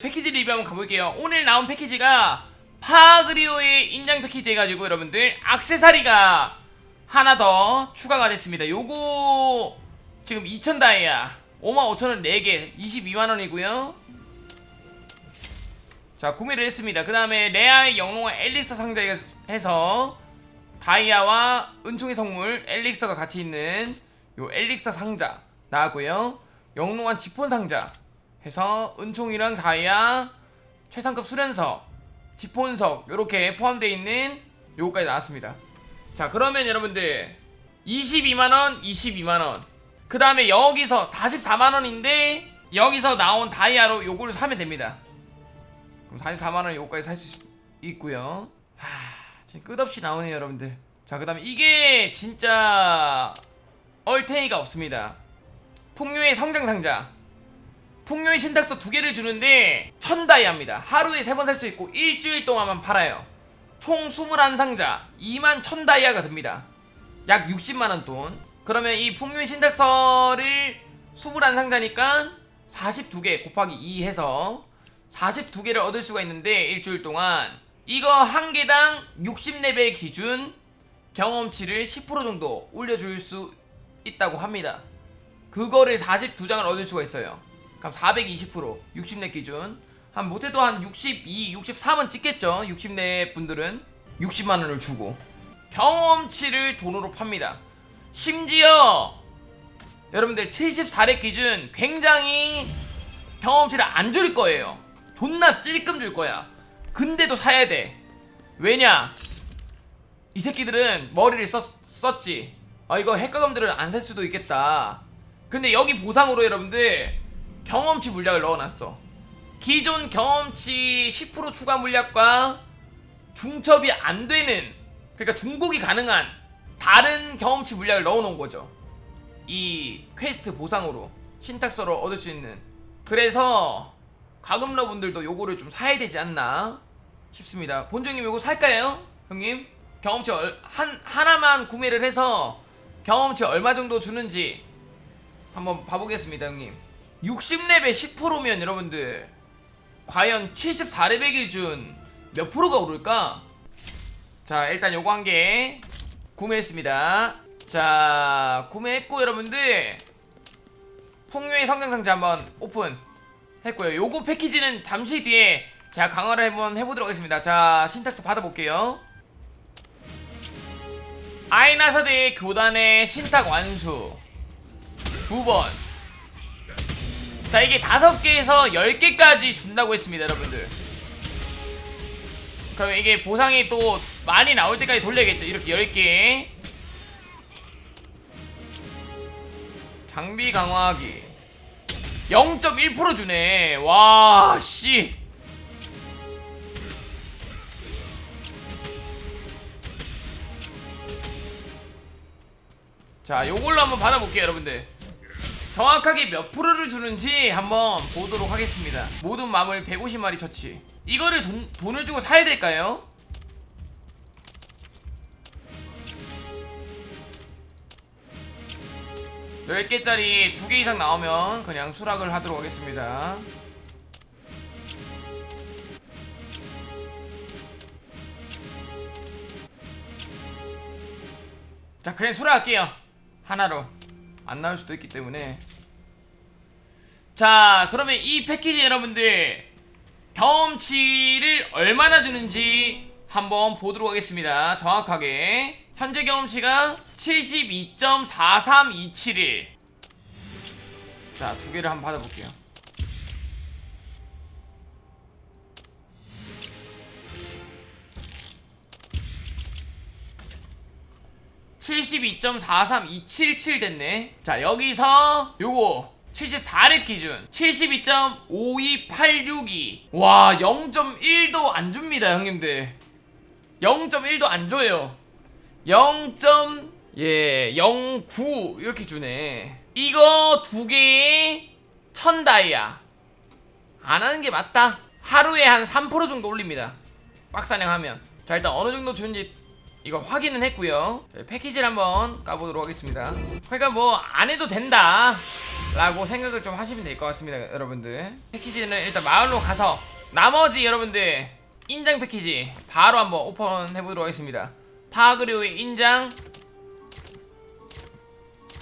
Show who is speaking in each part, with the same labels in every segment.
Speaker 1: 패키지 리뷰 한번 가볼게요. 오늘 나온 패키지가 파그리오의 인장 패키지 해가지고 여러분들 악세사리가 하나 더 추가가 됐습니다. 요거 지금 2,000 다이아 55,000원 4개 22만원이고요. 자 구매를 했습니다. 그 다음에 레아의 영롱한 엘릭서 상자에 해서 다이아와 은총의 성물 엘릭서가 같이 있는 요 엘릭서 상자 나왔고요. 영롱한 지폰 상자 해서 은총이랑 다이아 최상급 수련석 지폰석 이렇게 포함되어 있는 요거까지 나왔습니다. 자 그러면 여러분들 22만원 22만원 그 다음에 여기서 44만원인데 여기서 나온 다이아로 요거를 사면 됩니다. 그럼 44만원 요거까지 살 수 있고요. 하, 지금 끝없이 나오네요 여러분들. 자 그 다음에 이게 진짜 얼탱이가 없습니다. 풍류의 성장상자 풍요의 신탁서 두 개를 주는데 천 다이아입니다. 하루에 세 번 살 수 있고 일주일 동안만 팔아요. 총 21상자 2만 천 다이아가 듭니다. 약 60만 원 돈. 그러면 이 풍요의 신탁서를 21상자니까 42개 곱하기 2 해서 42개를 얻을 수가 있는데 일주일 동안 이거 한 개당 60레벨 기준 경험치를 10% 정도 올려줄 수 있다고 합니다. 그거를 42장을 얻을 수가 있어요. 그럼 420% 60렙 기준. 한 못해도 한 62, 63은 찍겠죠? 60렙 분들은 60만원을 주고. 경험치를 돈으로 팝니다. 심지어 여러분들 74렙 기준 굉장히 경험치를 안 줄 거예요. 존나 찔끔 줄 거야. 근데도 사야 돼. 왜냐? 이 새끼들은 머리를 썼, 썼지. 아 이거 핵가검들은 안 살 수도 있겠다. 근데 여기 보상으로 여러분들 경험치 물약을 넣어놨어. 기존 경험치 10% 추가 물약과 중첩이 안 되는, 그러니까 중복이 가능한 다른 경험치 물약을 넣어놓은 거죠. 이 퀘스트 보상으로 신탁서로 얻을 수 있는. 그래서 가금러 분들도 요거를 좀 사야 되지 않나 싶습니다. 본종님 요거 살까요, 형님? 경험치 얼, 한 하나만 구매를 해서 경험치 얼마 정도 주는지 한번 봐보겠습니다, 형님. 60렙에 10%면 여러분들 과연 74렙의 기준 몇 프로가 오를까? 자 일단 요거 한 개 구매했습니다. 자 구매했고 여러분들 풍요의 성장상자 한번 오픈 했고요. 요거 패키지는 잠시 뒤에 제가 강화를 한번 해보도록 하겠습니다. 자 신탁서 받아볼게요. 아이나사대의 교단의 신탁 완수 두번 자 이게 다섯 개에서 열 개까지 준다고 했습니다 여러분들. 그럼 이게 보상이 또 많이 나올 때까지 돌려야겠죠? 이렇게 열개. 장비 강화하기. 0.1% 주네. 와씨. 자 요걸로 한번 받아볼게요 여러분들 정확하게 몇 프로를 주는지 한번 보도록 하겠습니다. 모든 마물 150마리 처치. 이거를 돈, 돈을 주고 사야 될까요? 열 개짜리 두 개 이상 나오면 그냥 수락을 하도록 하겠습니다. 자, 그냥 수락할게요. 하나로. 안 나올 수도 있기 때문에. 자 그러면 이 패키지 여러분들 경험치를 얼마나 주는지 한번 보도록 하겠습니다. 정확하게. 현재 경험치가 72.43271 자 두 개를 한번 받아볼게요 (72.43277) 됐네 자 여기서 요거 74렙 기준 72.52862. 와, 0.1도 안 줍니다, 형님들. 0.1도 안 줘요. 0. 예, 09 이렇게 주네. 이거 두 개에 1000 다이아. 안 하는 게 맞다. 하루에 한 3% 정도 올립니다. 빡사냥 하면. 자, 일단 어느 정도 주는지 이거 확인은 했고요. 자, 패키지를 한번 까보도록 하겠습니다. 그러니까 뭐 안 해도 된다. 라고 생각을 좀 하시면 될 것 같습니다 여러분들 패키지는 일단 마을로 가서 나머지 여러분들 인장 패키지 바로 한번 오픈해 보도록 하겠습니다 파그리오의 인장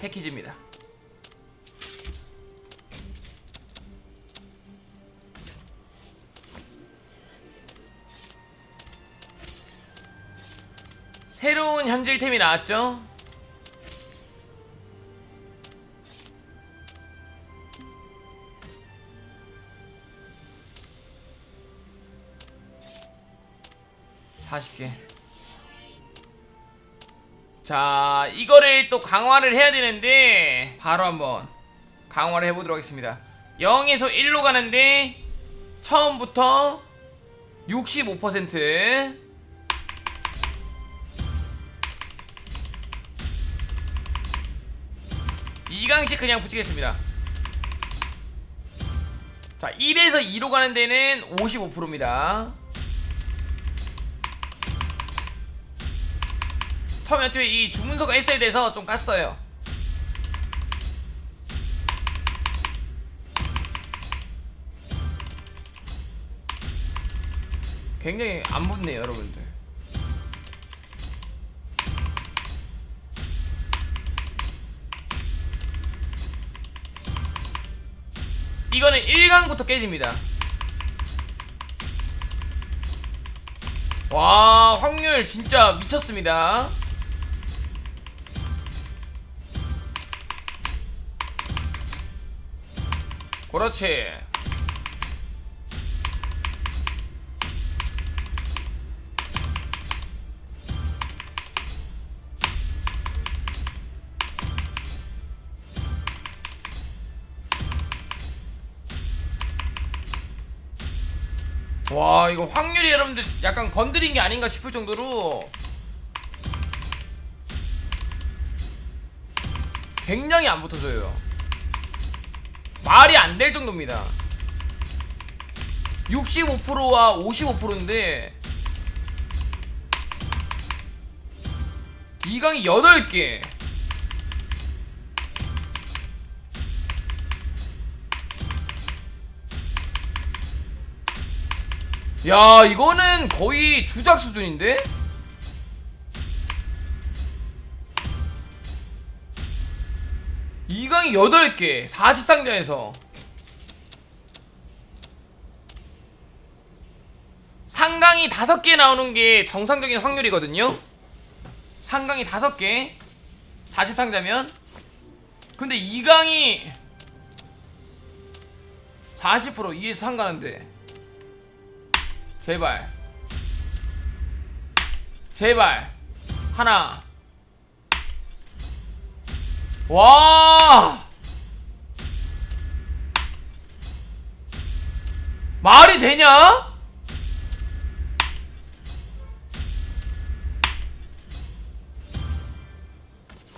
Speaker 1: 패키지입니다 새로운 현질템이 나왔죠? 사십 개. 자, 이거를 또 강화를 해야 되는데 바로 한번 강화를 해보도록 하겠습니다. 0에서 1로 가는데 처음부터 65% 이강식 그냥 붙이겠습니다. 자 1에서 2로 가는 데는 55%입니다. 처음에 어차피 이 주문서가 있어야 돼서 좀 깠어요. 굉장히 안 붙네요 여러분들 이거는 1강부터 깨집니다. 와 확률 진짜 미쳤습니다. 그렇지 와 이거 확률이 여러분들 약간 건드린 게 아닌가 싶을 정도로. 굉장히 안 붙어져요. 말이 안 될 정도입니다. 65%와 55%인데 이강이 8개 야 이거는 거의 주작 수준인데? 이강이 8개 40상자에서. 상강이 5개 나오는 게 정상적인 확률이거든요? 상강이 5개 40상자면. 근데 2강이 40% 이에서 상가는데 제발 제발 하나 와 말이 되냐?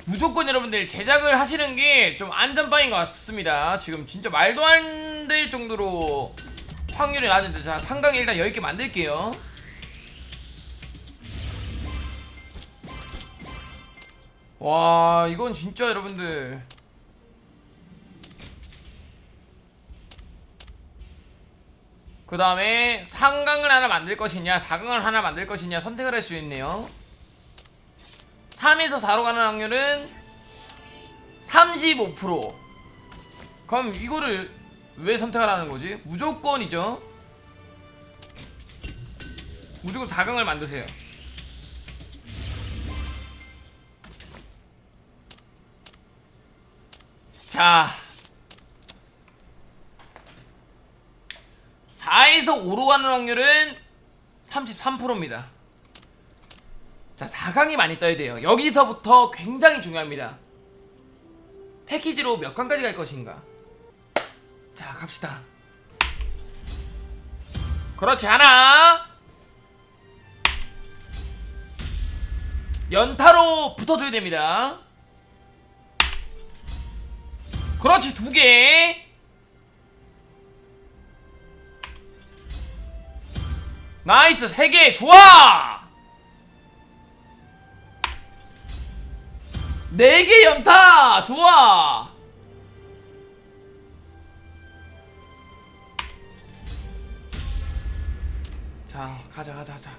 Speaker 1: 무조건 여러분들 제작을 하시는 게 좀 안전빵인 것 같습니다. 지금 진짜 말도 안 될 정도로 확률이 낮은데 자 상강에 일단 10개 만들게요. 와 이건 진짜 여러분들. 그 다음에 상강을 하나 만들 것이냐 4강을 하나 만들 것이냐 선택을 할 수 있네요. 3에서 4로 가는 확률은 35% 그럼 이거를 왜 선택하라는 거지? 무조건이죠. 무조건 4강을 만드세요. 자. 4에서 5로 가는 확률은 33%입니다. 자 4강이 많이 떠야 돼요. 여기서부터 굉장히 중요합니다. 패키지로 몇 강까지 갈 것인가 자 갑시다. 그렇지 하나 연타로 붙어줘야 됩니다. 그렇지 두개. 나이스 세 개. 좋아. 네 개 연타. 좋아 자 가자 가자 가자.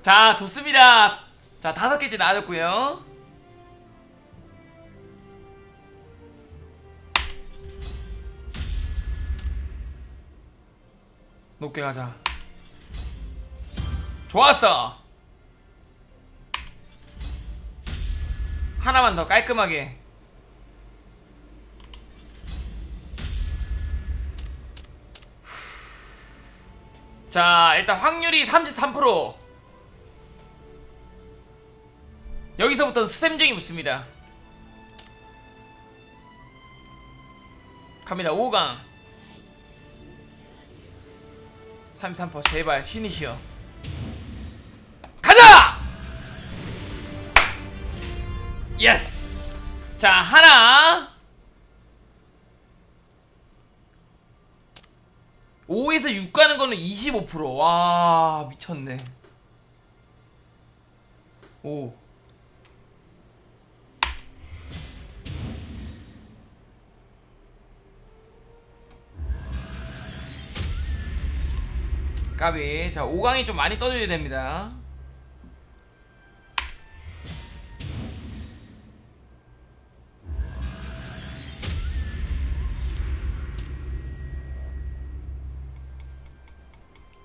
Speaker 1: 자 좋습니다. 자 다섯 개째 나와줬고요. 높게 가자 좋았어. 하나만 더 깔끔하게. 자 일단 확률이 33% 여기서부터는 스샘쟁이 붙습니다. 갑니다. 5강. 33% 제발 신이시여 예스! 자 하나. 5에서 6 가는 거는 25%와 미쳤네. 5 까비. 자 5강이 좀 많이 떠줘야 됩니다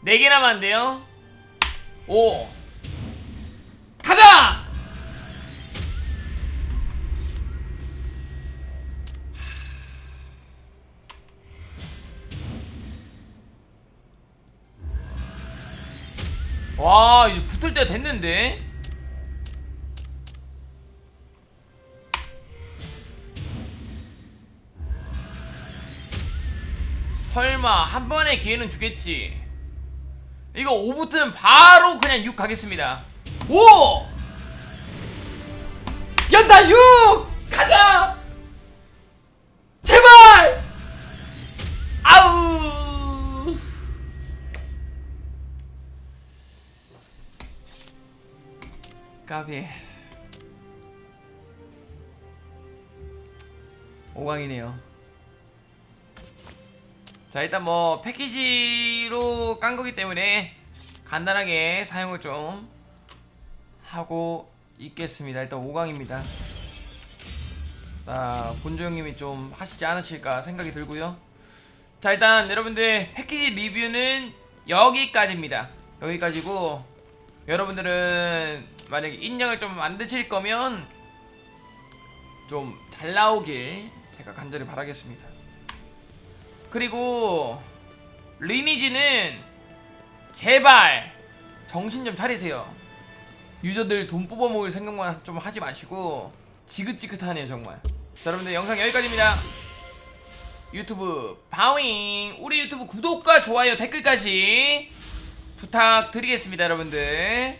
Speaker 1: 네개 남았는데요? 5 가자! 와 이제 붙을 때가 됐는데? 설마 한 번의 기회는 주겠지 이거 5 붙으면 바로 그냥 6 가겠습니다. 5 연다 6 가자! 제발! 아우! 까비. 5강이네요 자 일단 뭐 패키지로 깐 거기 때문에 간단하게 사용을 좀 하고 있겠습니다. 일단 5강입니다. 자 본조 형님이 좀 하시지 않으실까 생각이 들고요. 자 일단 여러분들 패키지 리뷰는 여기까지입니다. 여기까지고 여러분들은 만약에 인형을 좀 만드실 거면 좀 잘 나오길 제가 간절히 바라겠습니다. 그리고 리니지는 제발 정신 좀 차리세요. 유저들 돈 뽑아 먹을 생각만 좀 하지 마시고 지긋지긋하네요 정말. 자 여러분들 영상 여기까지입니다. 유튜브 바윙 우리 유튜브 구독과 좋아요 댓글까지 부탁드리겠습니다 여러분들